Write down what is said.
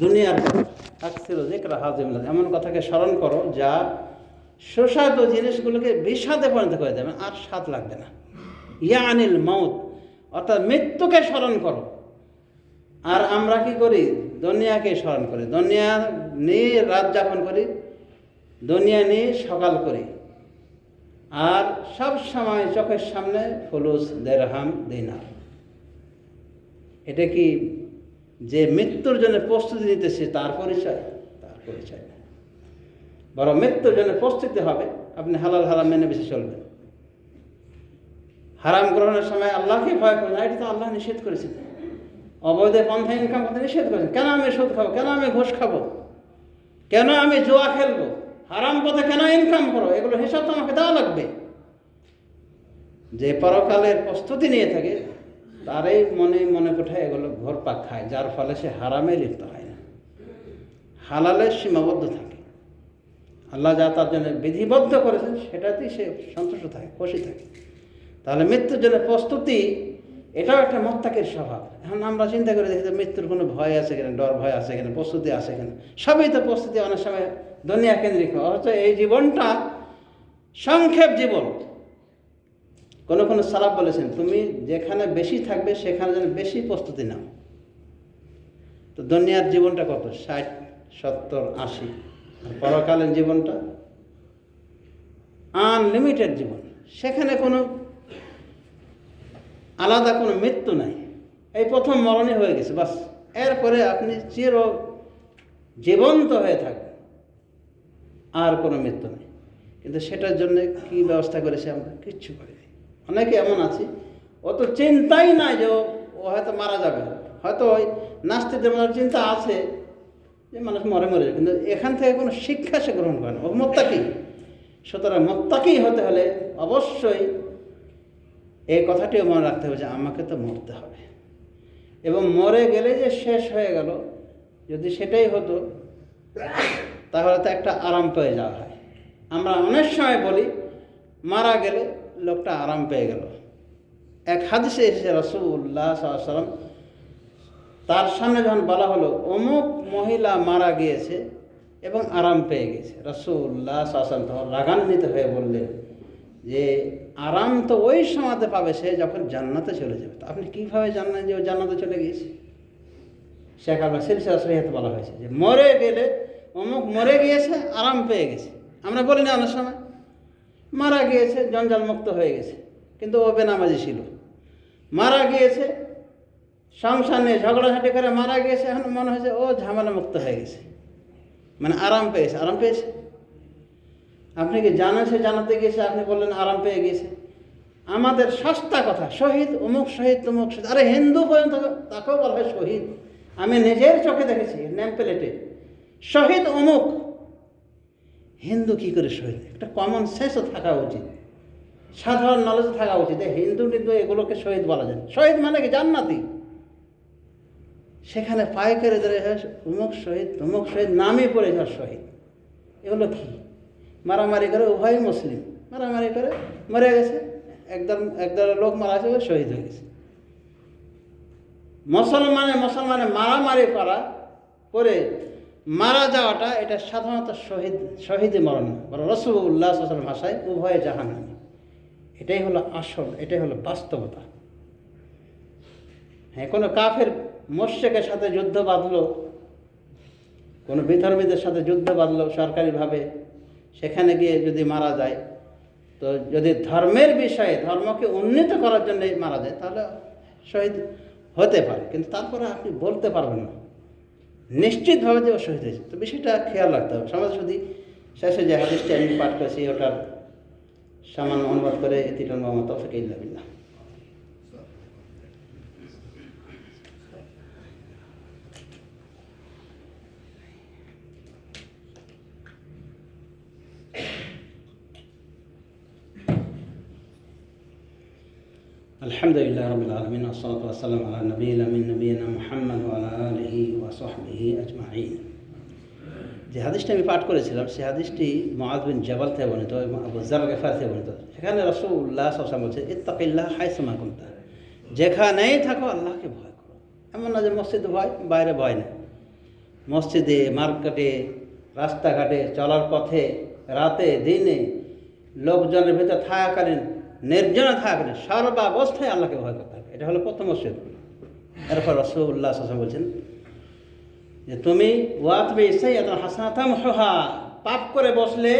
দুনিয়ার আকসির জিকরা হাজিম এমন কথাকে স্মরণ করো যা সুস্বাদু জিনিসগুলোকে বিষাদে পরিণত করে দেবে, আর স্বাদ লাগবে না। ইয়া আনিল মৌত অর্থাৎ মৃত্যুকে স্মরণ করো। আর আমরা কি করি? দুনিয়াকে স্মরণ করি। দুনিয়া নিয়ে রাত যাপন করি, দুনিয়া নিয়ে সকাল করি। আর সব সময় চোখের সামনে ফুলুস, দেড়হাম, দিনার। এটা কি যে মৃত্যুর জন্য প্রস্তুতি নিতেছে, তার পরিচয় তার পরিচয়। বড় মৃত্যুর জন্য প্রস্তুতি হবে, আপনি হালাল হারাম মেনে বেশি চলবেন। হারাম গ্রহণের সময় আল্লাহকে ভয় করবেন এটা তো আল্লাহ নিষেধ করেছেন। অবৈধ পন্থা ইনকাম করতে নিষেধ করেছেন। কেন আমি সুদ খাব? কেন আমি ঘুষ খাব? কেন আমি জোয়া খেলব? হারাম পথে কেন ইনকাম করো এগুলো হিসাব তো আমাকে দেওয়া লাগবে। যে পরকালের প্রস্তুতি নিয়ে থাকে তারই মনে মনে কোঠায় এগুলো ঘোর পাক খায়, যার ফলে সে হারামে লিপ্ত হয় না। হালালে সীমাবদ্ধ থাকে। আল্লাহ যা তার জন্য বিধিবদ্ধ করেছেন, সেটাতেই সে সন্তুষ্ট থাকে, খুশি থাকে। তাহলে মৃত্যুর জন্য প্রস্তুতি, এটাও একটা মোত্তাকের স্বভাব। এখন আমরা চিন্তা করে দেখি যে মৃত্যুর কোনো ভয় আছে কিনা, ডর ভয় আছে কিনা, প্রস্তুতি আছে কিনা। সবই তো প্রস্তুতি অনেক সময় দুনিয়া কেন্দ্রিক, অথচ এই জীবনটা সংক্ষেপ জীবন। কোনো কোনো সালাব বলেছেন, তুমি যেখানে বেশি থাকবে, সেখানে যেন বেশি প্রস্তুতি নাও। তো দুনিয়ার জীবনটা কত? ষাট, সত্তর, আশি। আর পরকালীন জীবনটা? আনলিমিটেড জীবন। সেখানে কোনো আলাদা কোনো মৃত্যু নাই। এই প্রথম মরণই হয়ে গেছে, বাস। এরপরে আপনি চির জীবন্ত হয়ে থাকবেন। আর কোনো মৃত্যু নেই। কিন্তু সেটার জন্য কি ব্যবস্থা করেছে আমরা? কিচ্ছু করিনি। অনেকে এমন আছে। অত চিন্তাই নাই যে ও হয়তো মারা যাবে। হয়তো ওই নাস্তিকদের মধ্যে চিন্তা আছে যে মানুষ মরে মরে কিন্তু এখান থেকে কোনো শিক্ষা সে গ্রহণ করে না। ও মোত্তাকি। সুতরাং মোত্তাকি হতে হলে অবশ্যই এই কথাটিও মনে রাখতে হবে যে আমাকে তো মরতে হবে। এবং মরে গেলে যে শেষ হয়ে গেল, যদি সেটাই হতো, তাহলে তো একটা আরাম পেয়ে যাওয়া হয়। আমরা অনেক সময় বলি, মারা গেলে লোকটা আরাম পেয়ে গেল। এক হাদিসে এসেছে রসুল্লাহ সাল্লাম তার সামনে যখন বলা হলো, অমুক মহিলা মারা গিয়েছে এবং আরাম পেয়ে গেছে। রসুল্লাহ সাল্লাম তখন রাগান্বিত হয়ে বললেন যে, আরাম তো ওই সময়তে পাবে সে যখন জান্নাতে চলে যাবে। আপনি কীভাবে জানলেন যে ও জান্নাতে চলে গিয়েছে? শেখ আবার সিলসিলা সহিতে বলা হয়েছে যে, মরে গেলে অমুক মরে গিয়েছে, আরাম পেয়ে গেছে। আমরা বলি না অনেক সময়। মারা গিয়েছে জঞ্জাল মুক্ত হয়ে গেছে। কিন্তু ও বেনামাজি ছিল। মারা গিয়েছে, সংসার নিয়ে ঝগড়াঝাটি করে মারা গিয়েছে, এখন মনে হয়েছে ও ঝামেলা মুক্ত হয়ে গেছে। মানে আরাম পেয়েছে আরাম পেয়েছে। আপনি কি জানেন সে জানাতে গিয়েছে? আপনি বললেন আরাম পেয়ে গিয়েছে। আমাদের সস্তা কথা, শহীদ, অমুক শহীদ, তমুক শহীদ। আরে হিন্দু পর্যন্ত তাকেও বলা হয় শহীদ। আমি নিজের চোখে দেখেছি, নেম প্লেটে। শহীদ, অমুক হিন্দু কি করে শহীদ একটা কমন সেন্সও থাকা উচিত। সাধারণ নলেজ থাকা উচিত। হিন্দু কিন্তু এগুলোকে শহীদ বলা যায়। শহীদ মানে কি? জান্নাতি। সেখানে পায়ে করে ধরে অমুক শহীদ, তমুক শহীদ, নামে পড়ে যাওয়ার শহীদ। এগুলো কি? মারামারি করে উভয় মুসলিম। মারামারি করে মরে গেছে। একদম একদল লোক মারা গেছে শহীদ হয়ে গেছে। মুসলমানে মুসলমানে মারামারি করা করে মারা যাওয়াটা এটা সাধারণত শহীদ শহীদে মরণ। বড় রসুল্লাহ সাল্লাম ভাষায় উভয়ে জাহান এটাই হলো আসল, এটাই হলো বাস্তবতা। হ্যাঁ কোনো কাফের মোর্শেকের সাথে যুদ্ধ বাঁধলো, কোনো বিধর্মীদের সাথে যুদ্ধ বাঁধলো সরকারিভাবে, সেখানে গিয়ে যদি মারা যায়, তো যদি ধর্মের বিষয়ে, ধর্মকে উন্নীত করার জন্য মারা যায়, তাহলে শহীদ হতে পারে। কিন্তু তারপরে আপনি বলতে পারবেন না। নিশ্চিতভাবে যে ও হয়েছে। তো বিষয়টা খেয়াল রাখতে হবে। সমাজ যদি শেষে যে হাদিসটি আমি পাঠ করেছি, ওটার সামান্য অনুবাদ করে এতিটন মোহাম্মদ তফিক ইল্লাবিল্লাহ আলহামদুলিল্লাহ রবিল আলমিন আসসালাম নবী আলমিন নবীনা মোহাম্মদ আলহি যে হাদিসটি আমি পাঠ করেছিলাম, সে হাদিসটি মহাজ জবাল থেকে বর্ণিত এবং আবুজার গেফার থেকে বর্ণিত। সেখানে রসুল্লাহ সবসাম বলছে, ইত্তাকিল্লাহ হাই সামা কুমতা যেখানেই থাকো, আল্লাহকে ভয় করো। এমন না যে মসজিদ ভয়, বাইরে ভয় নেই। মসজিদে, মার্কেটে, রাস্তাঘাটে, চলার পথে, রাতে, দিনে, লোকজনের ভেতর থাকাকালীন নির্জনে থাকবে সর্বাবস্থায় আল্লাহকে ভয় করতে হবে। এটা হলো প্রথম ওসিয়ত। এরপর রসুল্লাহ হাসান বলছেন যে, তুমি ওয়াতবে ইসাই হাসানাতাম পাপ করে বসলে